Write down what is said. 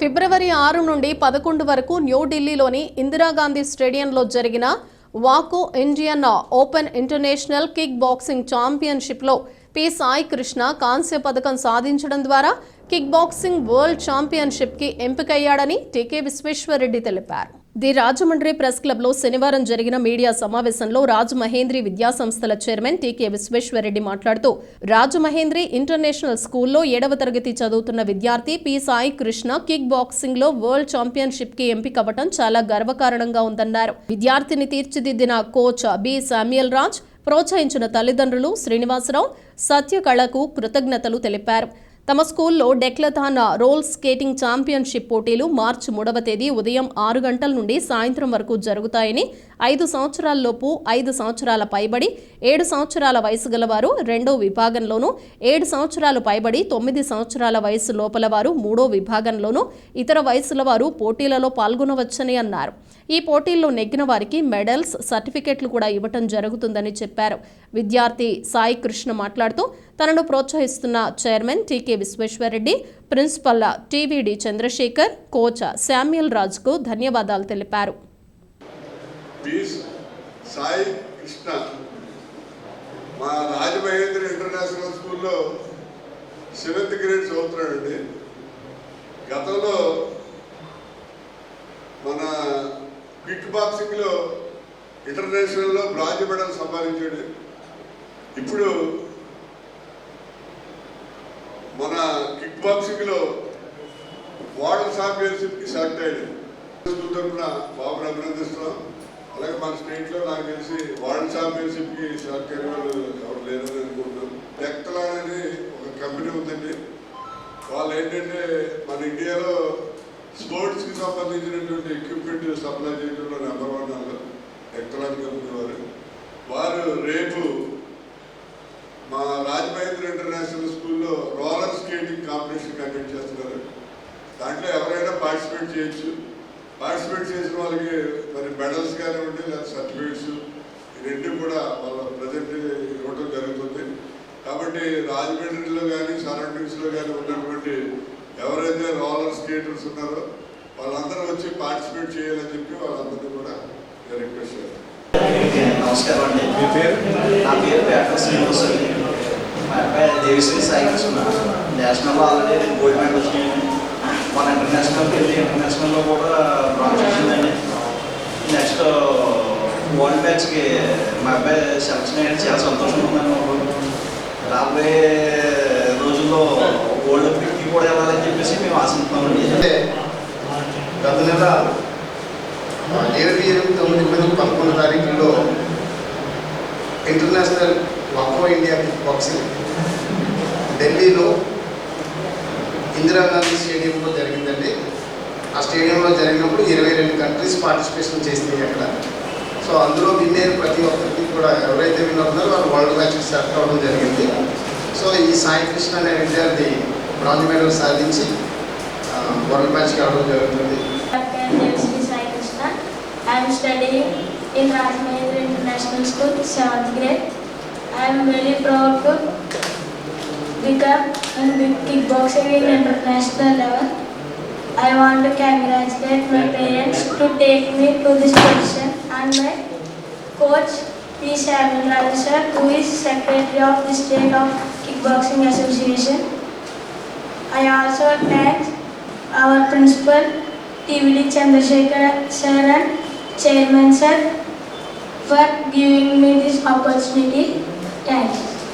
ఫిబ్రవరి ఆరు నుండి పదకొండు వరకు న్యూఢిల్లీలోని ఇందిరాగాంధీ స్టేడియంలో జరిగిన వాకో Indian open international kick boxing ఛాంపియన్షిప్లో P Sai Krishna కాంస్య పథకం సాధించడం ద్వారా కిక్ బాక్సింగ్ వరల్డ్ ఛాంపియన్షిప్కి ఎంపికయ్యాడని టీకే విశ్వేశ్వరరెడ్డి తెలిపారు. ది రాజమండ్రి ప్రెస్ క్లబ్లో శనివారం జరిగిన మీడియా సమావేశంలో రాజమహేంద్రి విద్యాసంస్థల చైర్మన్ టీకే విశ్వేశ్వరరెడ్డి మాట్లాడుతూ రాజమహేంద్రి ఇంటర్నేషనల్ స్కూల్లో ఏడవ తరగతి చదువుతున్న విద్యార్థి పి. సాయి కృష్ణ కిక్ బాక్సింగ్లో వరల్డ్ ఛాంపియన్షిప్కి ఎంపికవ్వటం చాలా గర్వకారణంగా ఉందన్నారు. విద్యార్థిని తీర్చిదిద్దిన కోచ్ బి. శామ్యుయల్ రాజ్ ప్రోత్సహించిన తల్లిదండ్రులు శ్రీనివాసరావు సత్యకళకు కృతజ్ఞతలు తెలిపారు. తమ స్కూల్లో డెక్లథాన్ రోల్ స్కేటింగ్ ఛాంపియన్షిప్ పోటీలు మార్చి మూడవ తేదీ ఉదయం ఆరు గంటల నుండి సాయంత్రం వరకు జరుగుతాయని ఐదు సంవత్సరాలలోపు ఐదు సంవత్సరాల పైబడి ఏడు సంవత్సరాల వయసు గలవారు రెండో విభాగంలోనూ ఏడు సంవత్సరాలు పైబడి తొమ్మిది సంవత్సరాల వయసు లోపల వారు మూడో విభాగంలోనూ ఇతర వయసుల వారు పోటీలలో పాల్గొనవచ్చని అన్నారు. ఈ పోటీల్లో నెగ్గిన వారికి మెడల్స్ సర్టిఫికెట్లు కూడా ఇవ్వటం జరుగుతుందని చెప్పారు. విద్యార్థి సాయి కృష్ణ మాట్లాడుతూ తనను ప్రోత్సహిస్తున్న chairman TK Visweswara Reddy principal TVD Chandrasekhar coach Samuel రాజుకు ధన్యవాదాలు తెలిపారు. పి సాయి కృష్ణ మా రాజమహేంద్ర ఇంటర్నేషనల్ స్కూల్లో సెవెంత్ గ్రేడ్ చదువుతున్నాడండి. గతంలో మన క్విక్ బాక్సింగ్లో ఇంటర్నేషనల్లో బ్రాంజ్ మెడల్ సంపాదించాడు. ఇప్పుడు మన కిక్ బాక్సింగ్లో వరల్డ్ ఛాంపియన్షిప్కి సెలెక్ట్ అయ్యాడు. తరఫున బాబుని అభినందిస్తున్నాం. అలాగే మన స్టేట్లో నాకు తెలిసి వరల్డ్ ఛాంపియన్షిప్కి సెలెక్ట్ అయిన వాళ్ళు ఎవరు లేరని అనుకుంటున్నాం. టెక్తలా అనేది ఒక కంపెనీ ఉందండి. వాళ్ళు ఏంటంటే మన ఇండియాలో స్పోర్ట్స్కి సంబంధించినటువంటి ఎక్విప్మెంట్ సప్లై చేయడంలో నెంబర్ వన్ వాళ్ళు టెక్తలా కంపెనీ వారు. వారు రేపు మా రాజమహేంద్ర ఇంటర్నేషనల్ స్కూల్లో రోలర్ స్కేటింగ్ కాంపిటీషన్ కండక్ట్ చేస్తున్నారు దాంట్లో ఎవరైనా పార్టిసిపేట్ చేయొచ్చు. పార్టిసిపేట్ చేసిన వాళ్ళకి మరి మెడల్స్ కానివ్వండి లేదా సర్టిఫికేట్స్ రెండు కూడా వాళ్ళ ప్రజెంట్ ఇవ్వడం జరుగుతుంది. కాబట్టి రాజమండ్రిలో కానీ సరౌండింగ్స్లో కానీ ఉన్నటువంటి ఎవరైతే రోలర్ స్కేటర్స్ ఉన్నారో వాళ్ళందరూ వచ్చి పార్టిసిపేట్ చేయాలని చెప్పి వాళ్ళందరినీ కూడా నేను రిక్వెస్ట్ చేస్తాను. నమస్కారం అండి. మీ పేరు? నా పేరు పేట శ్రీనివాస్ అండి మా అబ్బాయి దేవిశ్రీ సాయి కృష్ణ. నేషనల్లో ఆల్రెడీ గోల్డ్ మెడల్ ఇంటర్నేషనల్కి వెళ్ళి ఇంటర్నేషనల్లో కూడా బ్రాంచ్ వచ్చిందండి నెక్స్ట్ వరల్డ్ మ్యాచ్కి మా అబ్బాయి సెలక్షన్ అయ్యాడు. చాలా సంతోషంగా ఉన్నాను రాబోయే రోజుల్లో వరల్డ్ పిక్కి కూడా వెళ్ళాలని చెప్పేసి మేము ఆశిస్తున్నామండి అంటే గత నెల ఇరవై ఇరవై ఎనిమిది తొమ్మిది మంది పదకొండు తారీఖుల్లో ఇంటర్నేషనల్ వాకో ఇండియా బాక్సింగ్ ఢిల్లీలో ఇందిరాగాంధీ స్టేడియంలో జరిగిందండి ఆ స్టేడియంలో జరిగినప్పుడు ఇరవై రెండు కంట్రీస్ పార్టిసిపేషన్ చేసినాయి అక్కడ సో అందులో విన్ అయిన ప్రతి ఒక్కరికి కూడా ఎవరైతే విన్ అవుతున్నారో వాళ్ళు వరల్డ్ మ్యాచ్కి సెలెక్ట్ అవ్వడం జరిగింది సో ఈ సాయి కృష్ణ అనే విద్యార్థి బ్రాంజ్ మెడల్ సాధించి వరల్డ్ మ్యాచ్కి రావడం జరుగుతుంది Captain Devsri Sai Krishna. I am studying in Rajmahendra International School, 7th grade. I am very proud to become in big kickboxing in international level. I want to congratulate my parents to take me to this position and my coach P. Samuel who is secretary of the state of kickboxing association. I also thank our principal TVD Chandrasekhar sir and chairman sir for giving me this opportunity. Thanks.